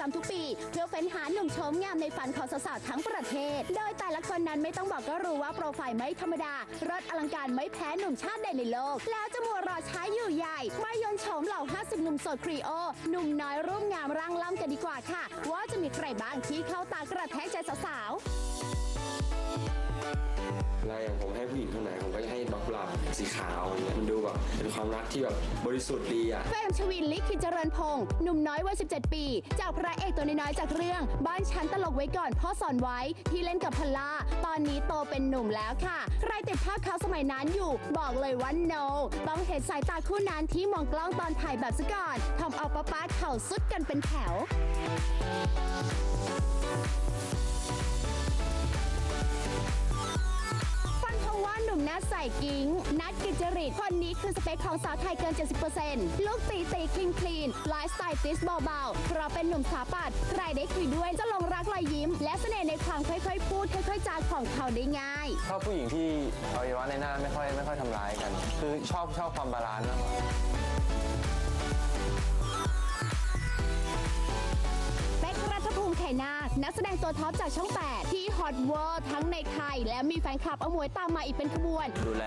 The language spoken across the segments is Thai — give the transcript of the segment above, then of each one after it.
จำทุกปี เพื่อเฟ้นหาหนุ่มโฉมงามในฝันของสาวๆทั้งประเทศ โดยแต่ละคนนั้นไม่ต้องบอกก็รู้ว่าโปรไฟล์ไม่ธรรมดารถอลังการไม่แพ้หนุ่มชาติใดในโลก แล้วจะมัวรอช้าอยู่ใหญ่มายนโฉมเหล่า 50 หนุ่มโสดครีโอ หนุ่มน้อยรูปงามร่างล่ำกันดีกว่าค่ะ ว่าจะมีใครบ้างที่เข้าตากระแทกใจสาวๆเวลาอย่างผมให้ผู้หญิงคนไหนผมก็จะให้ดอกกุหลาบสีขาวอย่างเงี้ยมันดู เป็นความรักที่แบบบริสุทธิ์ดีอะ เฟรมชวินลิขิตเจริญพงศ์หนุ่มน้อยวัย 17 ปี จากพระเอกตัวน้อยๆจากเรื่อง บ้านฉันตลกไว้ก่อนพ่อสอนไว้ที่เล่นกับพลล่า ตอนนี้โตเป็นหนุ่มแล้วค่ะ ใครติดภาพเขาสมัยนั้นอยู่ บอกเลยว่า no ต้องเห็นสายตาคู่นั้นที่มองกล้องตอนถ่ายแบบซะก่อนทำเอาป้าป้าๆเข่าสุดกันเป็นแถว สกิ้ง นัดกิจจริต คนนี้คือสเปคของสาวไทยเกิน 70%ลูกตีตีคลีนคลีนไลฟ์สไตล์ติสเบาๆเพราะเป็นหนุ่มสถาปัดใครได้คุยด้วยจะลงรักรอยยิ้ม และเสน่ห์ในความค่อยๆ พูดค่อยๆจาของเขาได้ง่ายชอบผู้หญิงที่อวัยวะในหน้าไม่ค่อยไม่ค่อยทำร้ายกัน คือชอบชอบความบาลานซ์มากกว่า นาคนักแสดงตัวท็อปจากช่อง 8 ที่ฮอตเวอร์ทั้งในไทย และมีแฟนคลับเอาหมวยตามมาอีกเป็นขบวน ดูแล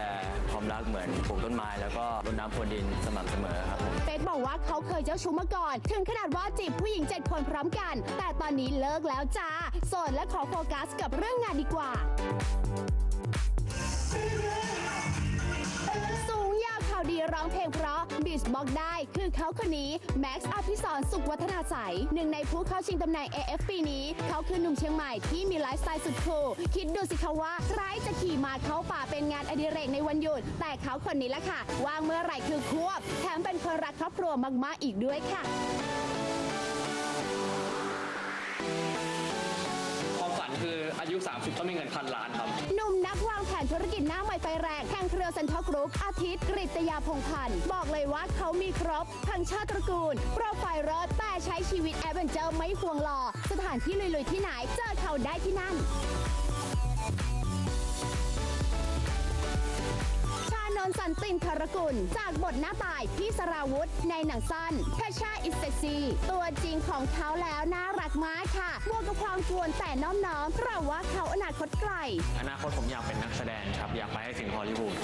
ความรักเหมือนปลูกต้นไม้แล้วก็รดน้ำพรวนดินสม่ำเสมอครับผมเป๊กบอกว่าเขาเคยเจ้าชู้มาก่อน ถึงขนาดว่าจีบผู้หญิง7คนพร้อมกัน แต่ตอนนี้เลิกแล้วจ้าโสดและขอโฟกัสกับเรื่องงานดีกว่าสูงยาวข่าวดีร้องเพลงเพราะ บีชบอกได้ คือเขาคนนี้แม็กซ์อภิสรสุขวัฒนาใสหนึ่งในผู้เข้าชิงตำแหน่ง AF ปีนี้ เขาคือหนุ่มเชียงใหม่ที่มีไลฟ์สไตล์สุดคูลคิดดูสิคะว่าใครจะขี่มาเข้าป่าเป็นงานอดิเรกในวันหยุด แต่เขาคนนี้ละค่ะว่างเมื่อไหร่คือควบ แถมเป็นคนรักครอบครัวมากๆอีกด้วยค่ะ 30 ต้องมีเงินพันล้านครับ หนุ่มนักวางแผนธุรกิจหน้าใหม่ไฟแรงแห่งเครือเซ็นทรัลกรุ๊ปอาทิตย์กริตยาพงษ์พันธ์ บอกเลยว่าเขามีครบ ทั้งชาติตระกูล โปรไฟล์รถแต่ใช้ชีวิตแอดเวนเจอร์ไม่ห่วงหล่อสถานที่ลุยๆที่ไหนเจอเขาได้ที่นั่น นนท์สันตินทรกุล จากบทหน้าตายพี่สราวุธ ในหนังสั้นแพชชาอิสเซ็กซีตัวจริงของเขาแล้วน่ารักมากค่ะบวกกับความกวนแต่น้อมน้อมเพราะว่าเขาอนาคตไกล อนาคตผมอยากเป็นนักแสดงครับ อยากไปให้ถึงฮอลลีวูด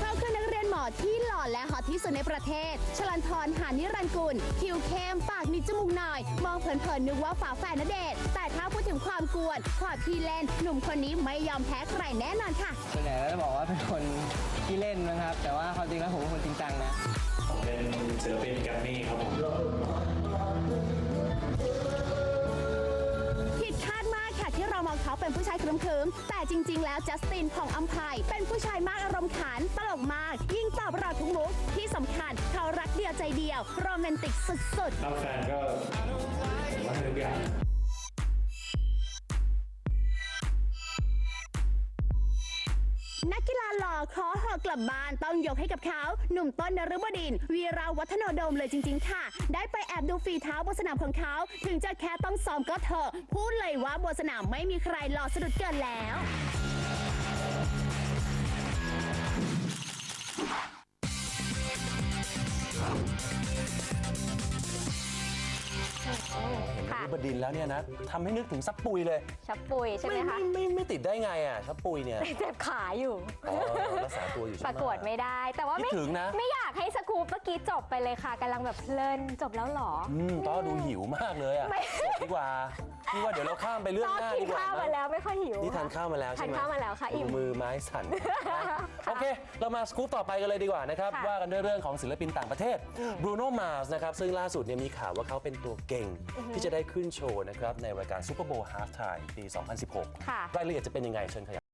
เขาคือนักเรียนหมอที่หล่อและฮอตที่สุดในประเทศ ชลันทรหานิรันดร์กุล คิวเข้มปากมีจมูกหน่อย มองเผินๆนึกว่าฝาแฝดนเดชน์แต่ถ้าพูดถึงความกวนความพี่เล่นหนุ่มคนนี้ไม่ยอมแพ้ใครแน่นอนค่ะส่วนใหญ่ก็จะ ที่เล่นนะครับ แต่ว่าความจริงแล้วผมเป็นคนจริงจังนะเป็นศิลปินแกรมมี่ครับผมผิดคาดมากค่ะที่เรามองเขาเป็นผู้ชายครึมๆแต่จริง ๆ แล้วจัสตินของอัมพายเป็นผู้ชายมากอารมณ์ขันตลกมาก ยิ่งตอบเราทุกมุกที่สำคัญเขารักเดียวใจเดียว โรแมนติกสุดรับแฟนก็ผมว่าทุกอย่าง นักกีฬาหล่อขอหอกลับบ้านต้องยกให้กับเขา หนุ่มต้นนฤบดิน วีราวัฒโนโดมเลยจริง ๆ ค่ะ ได้ไปแอบดูฝีเท้าบนสนามของเขา ถึงจะแค่ต้องซ้อมก็เถอะ พูดเลยว่าบนสนามไม่มีใครหล่อสะดุดเกินแล้ว นฤบดินทร์แล้วเนี่ยนะทำให้นึกถึงซับปุยเลยชับปุยใช่ไหมไม่คะไม่ไม่ไม่ติดได้ไงอะซับปุยเนี่ยเจ็บขาอยู่ อ๋อรักษาตัวอยู่ใช่ปไหมรากฏไม่ได้ แต่ว่าไม่คิดถึงนะ ไม่อยากให้สกูปเมื่อกี้จบไปเลยค่ะกำลังแบบเพลินจบแล้วเหรอ อืมต้อดูหิวมากเลยอะไม่ จบดีกว่า พี่ว่าเดี๋ยวเราข้ามไปเรื่องก็หน้ากินดีกว่าข้าวมานะแล้วไม่ค่อยหิวนี่ทานข้าวมาแล้วใช่ไหมทานข้าวมาแล้วค่ะอิ่มมือไม้สั่นนะโอเค เรามาสกู๊ปต่อไปกันเลยดีกว่านะครับ ค่ะว่ากันด้วยเรื่องของศิลปินต่างประเทศบรูโนมาร์สนะครับ ซึ่งล่าสุดเนี่ยมีข่าวว่าเขาเป็นตัวเก่ง ที่จะได้ขึ้นโชว์นะครับ ในรายการซูเปอร์โบว์ฮาร์ฟไทม์ปี 2016 ค่ะ รายละเอียดจะเป็นยังไงเชิญขยับ